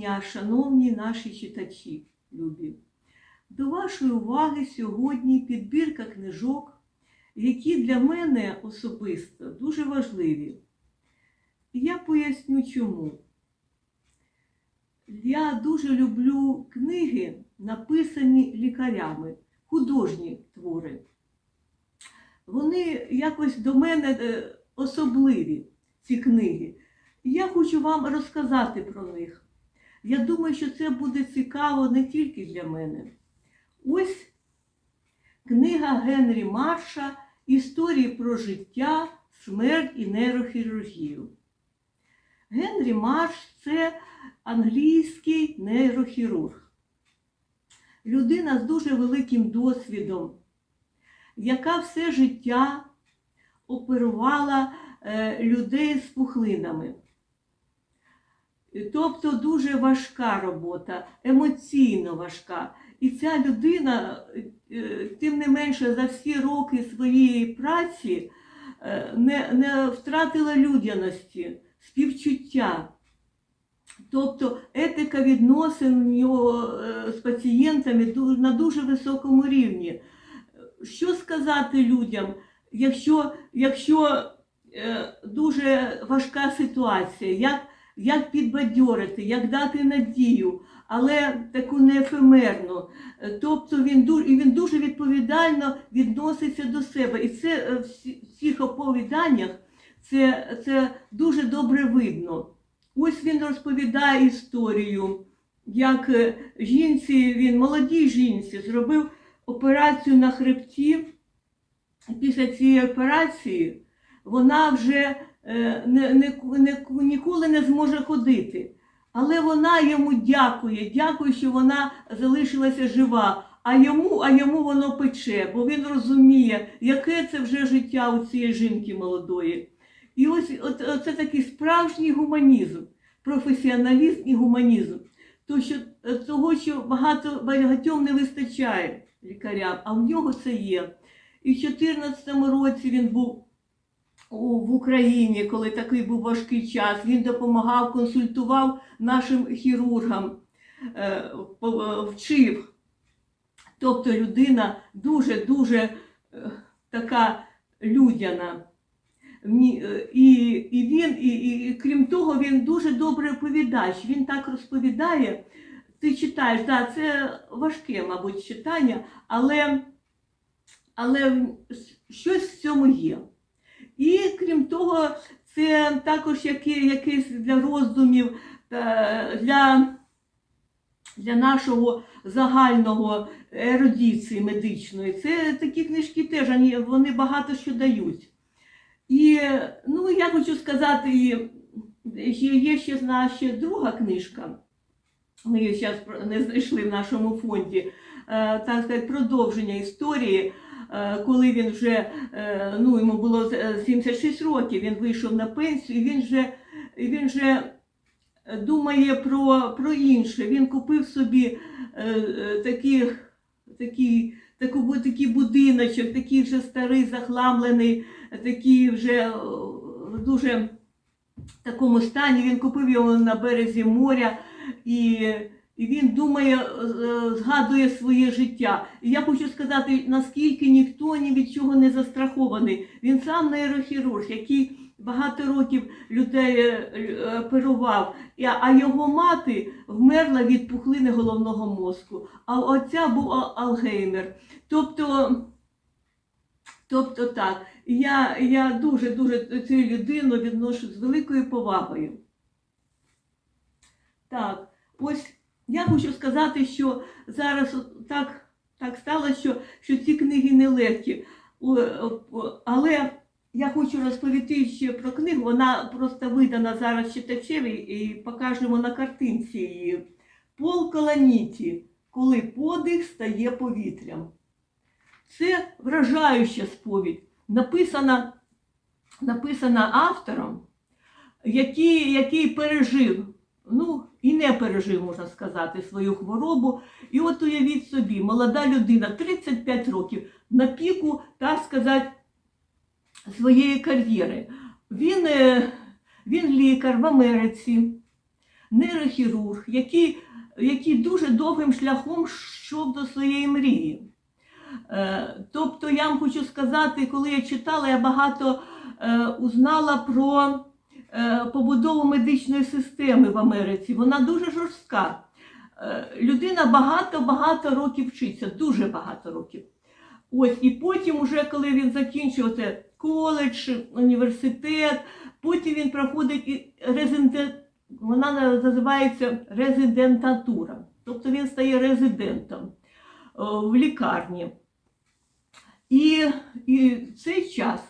дня, шановні наші читачі, любі. До вашої уваги сьогодні підбірка книжок, які для мене особисто дуже важливі. Я поясню чому. Я дуже люблю книги, написані лікарями, художні твори. Вони якось до мене е, особливі, ці книги. Я хочу вам розказати про них. Я думаю, що це буде цікаво не тільки для мене. Ось книга Генрі Марша Історії про життя, смерть і нейрохірургію. Генрі Марш це англійський нейрохірург. Людина з дуже великим досвідом, яка все життя оперувала е, людей з пухлинами. Тобто дуже важка робота, емоційно важка. І ця людина, е, тим не менше, за всі роки своєї праці е, не, не втратила людяності, співчуття. Тобто етика відносин у е, з пацієнтами на дуже високому рівні. Що сказати людям, якщо, якщо дуже важка ситуація, як, як підбадьорити, як дати надію, але таку не ефемерну. Е, Тобто він дуже, і він дуже відповідально відноситься до себе. І це е, в всі- всіх оповіданнях це, це дуже добре видно. Ось він розповідає історію, як е, жінці, він молодій жінці зробив операцію на хребті. Після цієї операції вона вже не, не, не, ніколи не зможе ходити. Але вона йому дякує, дякує, що вона залишилася жива. А йому, а йому воно пече, бо він розуміє, яке це вже життя у цієї жінки молодої. І ось це такий справжній гуманізм, професіоналізм і гуманізм. То, що, е, того, що багато багатьом не вистачає лікарям, а в нього це є. І в 2014 році він був в Україні, коли такий був важкий час. Він допомагав, консультував нашим хірургам, е, е, вчив. Тобто людина дуже-дуже е, така людяна. І, і він, і, і крім того, він дуже добрий оповідач. Він так розповідає. Ти читаєш, да, це важке, мабуть, читання, але, але щось в цьому є. І крім того, це також якийсь для роздумів, для, для нашого загального ерудиції медичної. Це такі книжки теж вони, багато що дають. І ну, я хочу сказати, є ще наша друга книжка. Ми її зараз не знайшли в нашому фонді. е, Так сказати, продовження історії, коли він вже е, ну, йому було е, 76 років, він вийшов на пенсію, він вже, він вже думає про, про інше. Він купив собі е, е, такі, такі, таку, такий будиночок, такий вже старий, захламлений, такий вже е, в дуже такому стані. Він купив його на березі моря. І, і він думає, е, згадує своє життя. І я хочу сказати, наскільки ніхто ні від чого не застрахований. Він сам нейрохірург, який багато років людей е, е, оперував, а його мати вмерла від пухлини головного мозку, а оця був Алгеймер. Тобто, тобто так, я, я дуже-дуже цю людину відношу з великою повагою. Так, ось я хочу сказати, що зараз так, так сталося, що, що ці книги нелегкі. Але я хочу розповісти ще про книгу. Вона просто видана зараз читачеві і покажемо на картинці її. Пол Колоніті, коли подих стає повітрям. Це вражаюча сповідь, написана, написана автором, який, який пережив ну і не пережив, можна сказати, свою хворобу. І от уявіть собі, молода людина, 35 років, на піку, так сказати, своєї кар'єри. Він, е, він лікар в Америці, нейрохірург, який, який дуже довгим шляхом йшов до своєї мрії. Е, Тобто я вам хочу сказати, коли я читала, я багато е, узнала про побудову медичної системи в Америці. Вона дуже жорстка. Е, Людина багато-багато років вчиться, дуже багато років. Ось, і потім, уже коли він закінчив це коледж, університет, потім він проходить і резидент, вона називається резидентатура. Тобто він стає резидентом в лікарні. І, і в цей час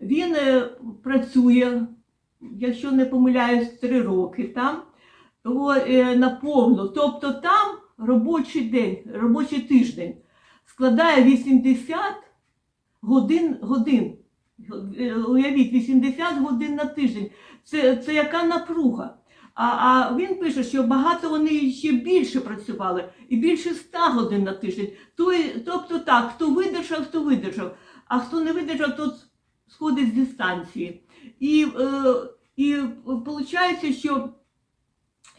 він е, працює, якщо не помиляюсь, три роки там о, е, наповну. Тобто там робочий день, робочий тиждень складає 80 годин. годин. Е, Уявіть, 80 годин на тиждень. Це, це яка напруга? А, а він пише, що багато вони ще більше працювали, і більше 100 годин на тиждень. Тобто так, хто видержав, хто видержав, а хто не видержав, тот сходить з дистанції. І, е, і виходить, що,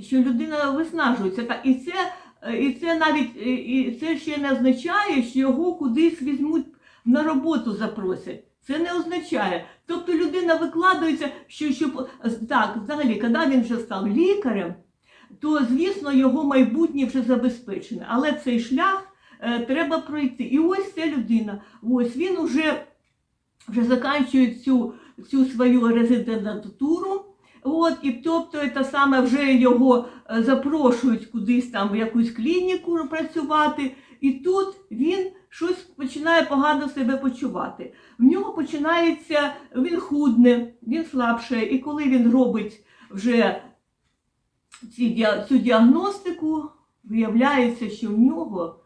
що людина виснажується. Так, і це І це навіть і це ще не означає, що його кудись візьмуть на роботу запросять. Це не означає. Тобто людина викладається, що щоб так, взагалі, коли він вже став лікарем, то звісно його майбутнє вже забезпечене. Але цей шлях е, треба пройти. І ось ця людина. Ось він уже, вже закінчує цю, цю свою резидентуру. От, і тобто це саме вже його е, запрошують кудись там в якусь клініку працювати, і тут він щось починає погано себе почувати. В нього починається, він худне, він слабше, і коли він робить вже ці, цю діагностику, виявляється, що в нього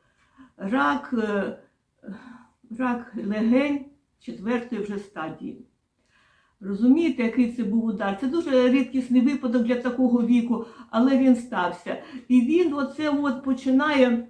рак, е, рак легень четвертої вже стадії. Розумієте, який це був удар? Це дуже рідкісний випадок для такого віку, але він стався. І він оце от починає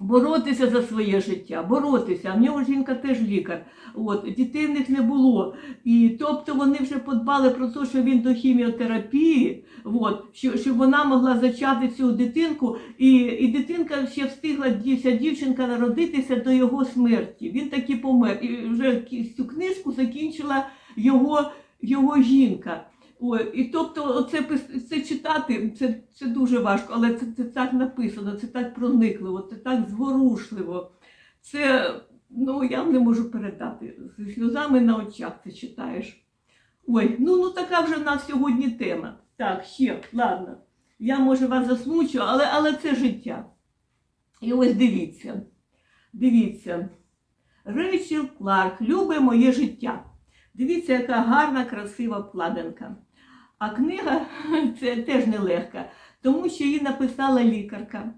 боротися за своє життя, боротися. А в нього жінка теж лікар. От, дітей в них не було. І тобто вони вже подбали про те, що він до хіміотерапії, от, що, щоб вона могла зачати цю дитинку. І, і дитинка ще встигла ця дівчинка народитися до його смерті. Він таки помер. І вже цю книжку закінчила його, його жінка. Ой, і тобто, пис- це читати це, це дуже важко, але це, це так написано, це так проникливо, це так зворушливо. Це ну я не можу передати. Зі сльозами на очах це читаєш. Ой, ну, ну така вже в нас сьогодні тема. Так, ще, ладно. Я може вас засмучу, але, але це життя. І ось дивіться. Дивіться. Рейчел Кларк, любе моє життя. Дивіться, яка гарна, красива вкладинка. А книга це теж нелегка, тому що її написала лікарка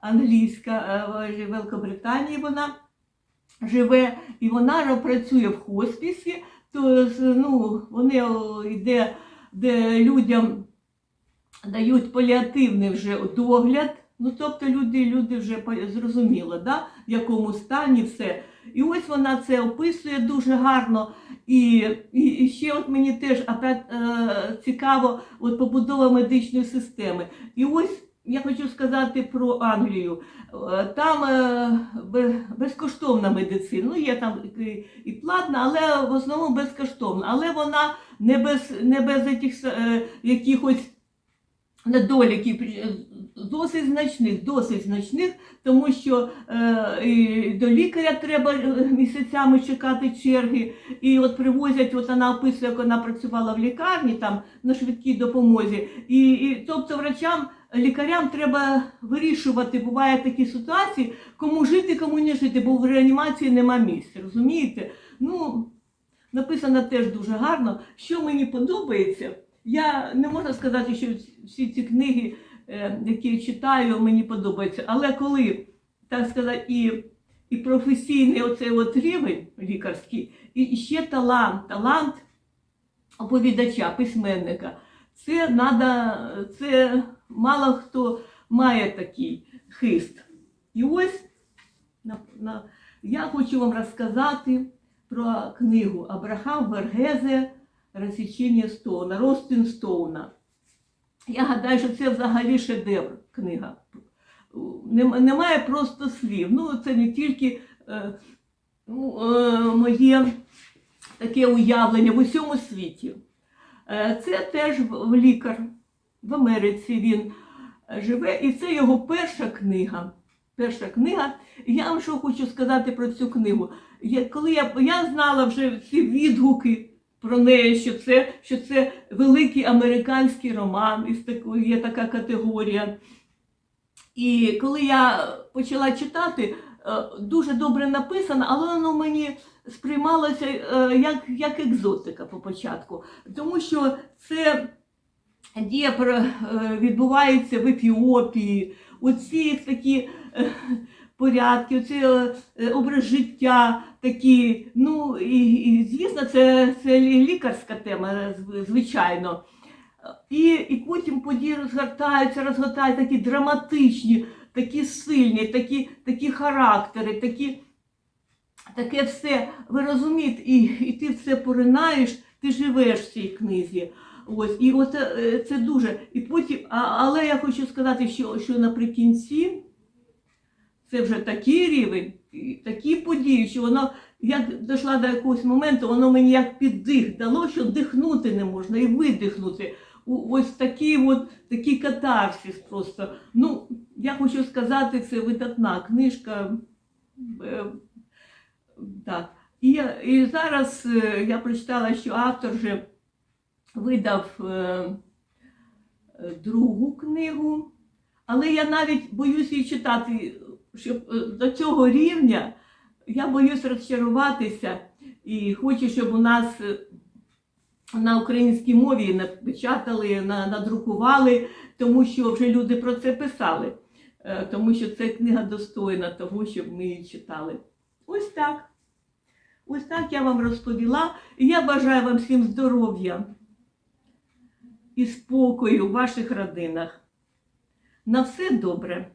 англійська е, в Великобританії. Вона живе і вона працює в хоспісі. То ну, вони йде, де людям дають паліативний вже догляд. Ну, тобто люди, люди вже зрозуміло, да? в якому стані все. І ось вона це описує дуже гарно. І, і, і ще от мені теж е, цікаво от побудова медичної системи. І ось я хочу сказати про Англію. Е, Там е, безкоштовна медицина. Ну, є там і, і платна, але в основному безкоштовна. Але вона не без, не без яких, е, якихось недоліків, е, досить значних, досить значних, тому що е, до лікаря треба е, місяцями чекати черги. І от привозять, от вона описує, як вона працювала в лікарні там на швидкій допомозі. І, і тобто врачам, лікарям треба вирішувати, буває такі ситуації, кому жити, кому не жити, бо в реанімації нема місця. Розумієте? Ну, написано теж дуже гарно. Що мені подобається, я не можу сказати, що всі ці книги, е, які я читаю, мені подобаються. Але коли, так сказати, і, і професійний оцей от рівень лікарський, і, ще талант, талант оповідача, письменника, це надо, це мало хто має такий хист. І ось на, на, я хочу вам розказати про книгу Абрахам Вергезе Розсічення Стоуна, Ростин Стоуна. Я гадаю, що це взагалі шедевр книга. Немає просто слів. Ну, це не тільки е, ну, е, моє таке уявлення в усьому світі. Е, Це теж в- лікар в Америці він е, живе, і це його перша книга. Перша книга. Я вам що хочу сказати про цю книгу. Я, коли я, я знала вже всі відгуки про неї, що це, що це великий американський роман, із такої є така категорія. І коли я почала читати, е, дуже добре написано, але воно мені сприймалося е, як, як екзотика по початку. Тому що це дія е, відбувається в Ефіопії, оці такі порядки, оці е, е, образ життя такі. Ну і, і звісно, це, це лікарська тема, звичайно. І, і потім події розгортаються, розгортаються такі драматичні, такі сильні, такі, такі характери, такі, таке все. Ви розумієте, і, і ти все поринаєш, ти живеш в цій книзі. Ось, і от е, це дуже. І потім, але я хочу сказати, що, що наприкінці це вже такий рівень, такі події, що воно як дійшла до якогось моменту, воно мені як піддих дало, що дихнути не можна і видихнути. Ось такий от такий катарсис просто. Ну, я хочу сказати, це видатна книжка. Е, Так. І, і зараз е, я прочитала, що автор вже видав е, другу книгу, але я навіть боюсь її читати, щоб е, до цього рівня я боюсь розчаруватися і хочу, щоб у нас е, на українській мові напечатали, надрукували, тому що вже люди про це писали, Е, тому що це книга достойна того, щоб ми її читали. Ось так. Ось так я вам розповіла. І я бажаю вам всім здоров'я і спокою в ваших родинах. На все добре.